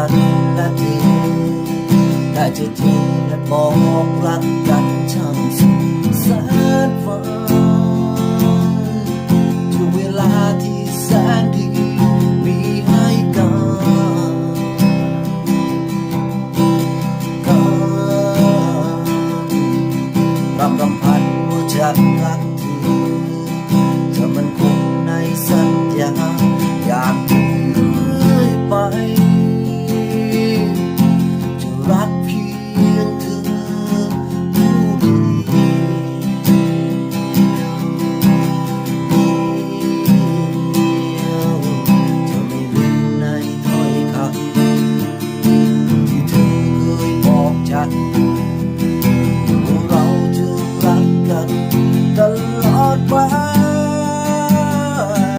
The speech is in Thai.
กันและทีได้เจะทีและบอกรักกันช่างสุดแสนฝันทุกเวลาที่แสนดีมีให้กันกันรำรำพันว่าจะรักเธอ the Lord was.